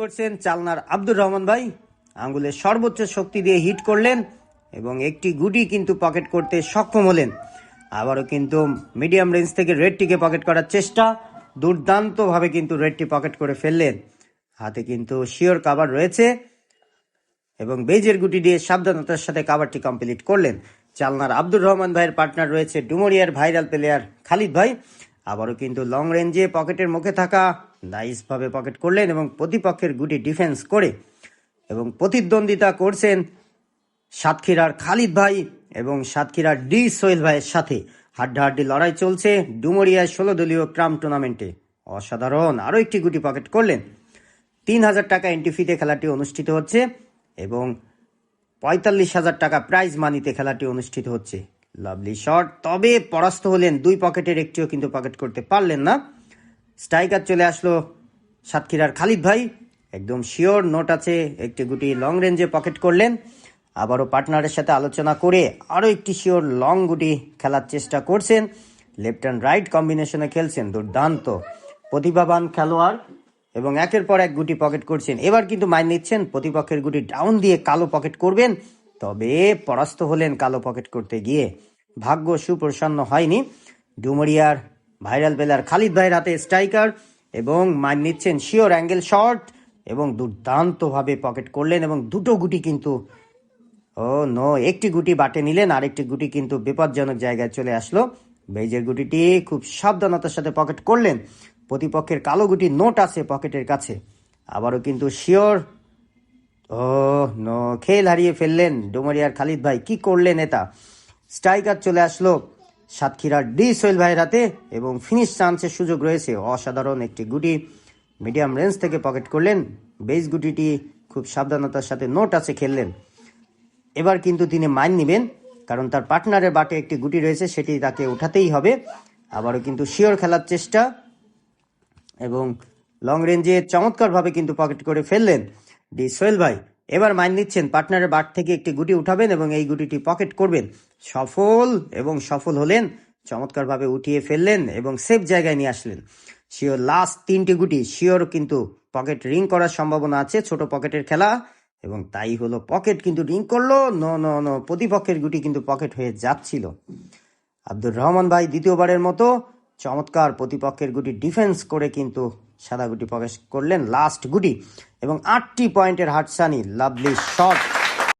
করছেন চালনার আব্দুর রহমান ভাই। আঙ্গুলের সর্বোচ্চ শক্তি দিয়ে হিট করলেন এবং একটি গুটি কিন্তু পকেট করতে সক্ষম হলেন। আবারও কিন্তু মিডিয়াম রেঞ্জ থেকে রেডটিকে পকেট করার চেষ্টা, দুর্দান্তভাবে কিন্তু রেডটি পকেট করে ফেললেন। হাতে কিন্তু শিওর কাভার রয়েছে এবং বেজের গুটি দিয়ে সাবধানতার সাথে কাভারটি কমপ্লিট করলেন। চালনার আব্দুর রহমান ভাইয়ের পার্টনার রয়েছে ডুমরিয়ার ভাইরাল প্লেয়ার খালিদ ভাই। আবারও কিন্তু লং রেঞ্জে পকেটের মুখে থাকা নাইসভাবে পকেট করলেন এবং প্রতিপক্ষের গুটি ডিফেন্স করে এবং প্রতিদ্বন্দ্বিতা করছেন সাতক্ষীরার খালিদ ভাই এবং সাতক্ষীরার ডি সোহেল ভাইয়ের সাথে। হাড্ডাহাড্ডি লড়াই চলছে ডুমরিয়ায় ষোলো দলীয় ক্রাম টুর্নামেন্টে অসাধারণ, আরও একটি গুটি পকেট করলেন। তিন হাজার টাকা এন্ট্রি ফিতে খেলাটি অনুষ্ঠিত হচ্ছে এবং পঁয়তাল্লিশ হাজার টাকা প্রাইজ মানিতে খেলাটি অনুষ্ঠিত হচ্ছে। লাভলি শট তবে পরাস্ত হলেন দুই পকেটের একটিও কিন্তু পকেট করতে পারলেন না। স্ট্রাইকার চলে আসলো সাতক্ষীরার খালিদ ভাই। একদম শিওর নোট আছে, একটি গুটি লং রেঞ্জে পকেট করলেন। আবারও পার্টনারের সাথে আলোচনা করে আরও একটি শিওর লং গুটি খেলার চেষ্টা করছেন। লেফট অ্যান্ড রাইট কম্বিনেশনে খেলছেন, দুর্দান্ত। প্রতিভাবান খেলোয়াড় এবং একের পর এক গুটি পকেট করছেন। এবার কিন্তু মাইন নিচ্ছেন, প্রতিপক্ষের গুটি ডাউন দিয়ে কালো পকেট করবেন। তবে পরাস্ত হলেন কালো পকেট করতে গিয়ে। ভাগ্য সুপ্রসন্ন হয়নি। ডুমরিয়ার ভাইরাল বেলার খালিদ ভাইয়ের হাতে স্ট্রাইকার এবং মান নিচ্ছেন শিওর অ্যাঙ্গেল শট এবং দুর্দান্তভাবে পকেট করলেন এবং দুটো গুটি কিন্তু ও নো, একটি গুটি বাটে নিলেন, আরেকটি গুটি কিন্তু বিপজ্জনক জায়গায় চলে আসলো। বেজের গুটিটি খুব সাবধানতার সাথে পকেট করলেন। প্রতিপক্ষের কালো গুটি নোট আছে পকেটের কাছে। আবারও কিন্তু শিওর ও নো। খেল হারিয়ে ফেললেন ডুমরিয়ার খালিদ ভাই। কি করলেন এটা স্ট্রাইকার চলে আসলো সাতক্ষীরার ডি সোহেল ভাইয়ের হাতে এবং ফিনিশ চান্সের সুযোগ রয়েছে। অসাধারণ একটি গুটি মিডিয়াম রেঞ্জ থেকে পকেট করলেন। বেস গুটিটি খুব সাবধানতার সাথে নোট আছে খেললেন। এবার কিন্তু তিনি মাইন নেবেন, কারণ তার পার্টনারের বাটে একটি গুটি রয়েছে, সেটি তাকে উঠাতেই হবে। আবারও কিন্তু শিওর খেলার চেষ্টা এবং লং রেঞ্জে চমৎকারভাবে কিন্তু পকেট করে ফেললেন। ডি সোহেল ভাই, এবার মাইন নিচ্ছেন পার্টনারের বাট থেকে একটি গুটি উঠাবেন এবং এই গুটিটি পকেট করবেন। সফল এবং সফল হলেন, চমৎকারভাবে উঠিয়ে ফেললেন এবং সেফ জায়গায় নিয়ে আসলেন। শিওর লাস্ট তিনটি গুটি, শিওর কিন্তু পকেট রিং করার সম্ভাবনা আছে, ছোট পকেটের খেলা। এবং তাই হলো, পকেট কিন্তু রিং করল, ন ন ন, প্রতিপক্ষের গুটি কিন্তু পকেট হয়ে যাচ্ছিল। আব্দুর রহমান ভাই দ্বিতীয়বারের মতো চমৎকার প্রতিপক্ষের গুটি ডিফেন্স করে কিন্তু সাদা গুটি প্রবেশ করলেন লাস্ট গুটি এবং আটটি পয়েন্টের হাটসানি লাভলি শট